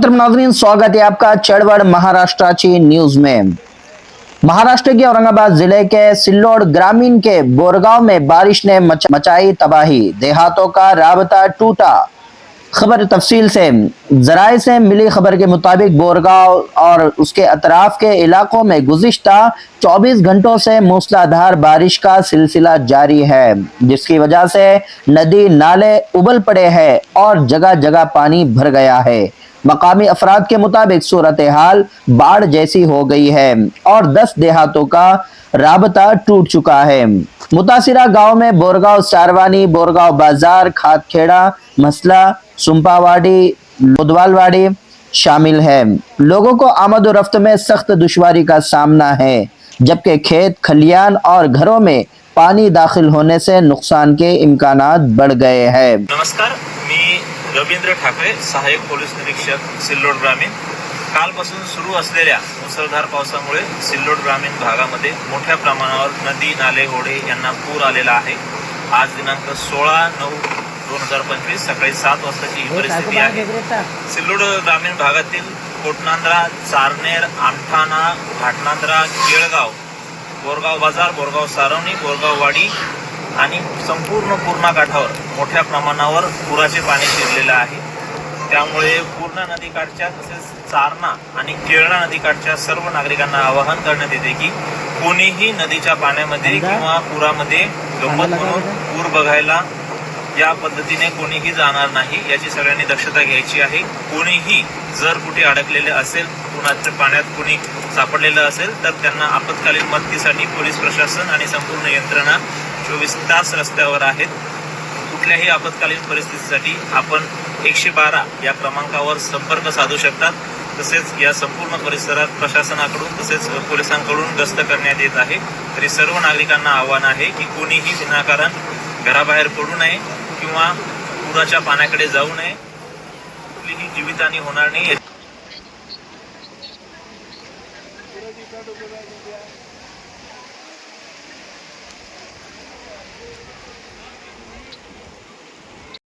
मोहतरम नाजरीन स्वागत है आपका चढ़वड़ महाराष्ट्राची न्यूज़ में। महाराष्ट्र के औरंगाबाद ज़िले के सिल्लोड ग्रामीण के बोरगांव में बारिश ने मच, मचाई तबाही। देहातों का राबता टूटा। खबर तफसील से जराये से मिली खबर के मुताबिक बोरगांव और उसके अतराफ के इलाकों में गुजिश्ता 24 घंटों से मूसलाधार बारिश का सिलसिला जारी है जिसकी वजह से नदी नाले उबल पड़े हैं और जगह जगह पानी भर गया है। मकामी अफराद के मुताबिक सूरत हाल बाढ़ जैसी हो गई है और 10 देहातों का राबता टूट चुका है। मुतासिरा गाँव में बोरगांव सारवानी, बोरगांव बाज़ार, खातखेड़ा, मसला, सुम्पावाड़ी, लोदवालवाड़ी शामिल है। लोगों को आमद रफ्त में सख्त दुश्वारी का सामना है, जबकि खेत, खलियान और घरों में पानी दाखिल होने से नुकसान के इम्कान बढ़ गए हैं। नमस्कार रवींद्र ठाकरे सहाय्यक पोलीस निरीक्षक सिल्लोड ग्रामीण. कालपासून सुरू असलेल्या मुसळधार पावसामुळे सिल्लोड ग्रामीण भागामध्ये मोठ्या प्रमाणावर नदी नाले ओढे यांना पूर आलेला आहे. आज दिनांक सोळा नऊ दोन हजार पंचवीस सकाळी सात वाजताची ही परिस्थिती आहे. सिल्लोड ग्रामीण भागातील कोटनांद्रा चारनेर आमठाणा घाटनांद्रा केळगाव बोरगाव बाजार बोरगाव सारवणी बोरगाव वाडी आणि संपूर्ण पूर्णा काठावर मोठ्या प्रमाणावर पुराचे पाणी शिरलेलं आहे. त्यामुळे पूर्णा नदीकाठच्या तसेच चारणा आणि केळणा नदीकाठच्या सर्व नागरिकांना आवाहन करण्यात येते की कोणीही नदीच्या पाण्यामध्ये किंवा पुरामध्ये गंमत म्हणून पूर बघायला या पद्धतीने कोणीही जाणार नाही याची सगळ्यांनी दक्षता घ्यायची आहे. कोणीही जर कुठे अडकलेले असेल कुणाच्या पाण्यात कुणी सापडलेलं असेल तर त्यांना आपत्कालीन मदतीसाठी पोलीस प्रशासन आणि संपूर्ण यंत्रणा चोवीस तास रस्त्यावर आहेत. कुठल्याही आपत्कालीन परिस्थितीसाठी आपण एकशे बारा या क्रमांकावर संपर्क साधू शकतात. तसेच या संपूर्ण परिसरात प्रशासनाकडून तसेच पोलिसांकडून गस्त करण्यात येत आहे. तरी सर्व नागरिकांना आव्हान आहे की कोणीही विनाकारण घराबाहेर पडू नये किंवा पुराच्या पाण्याकडे जाऊ नये. कुठलीही जीवितहानी होणार नाही.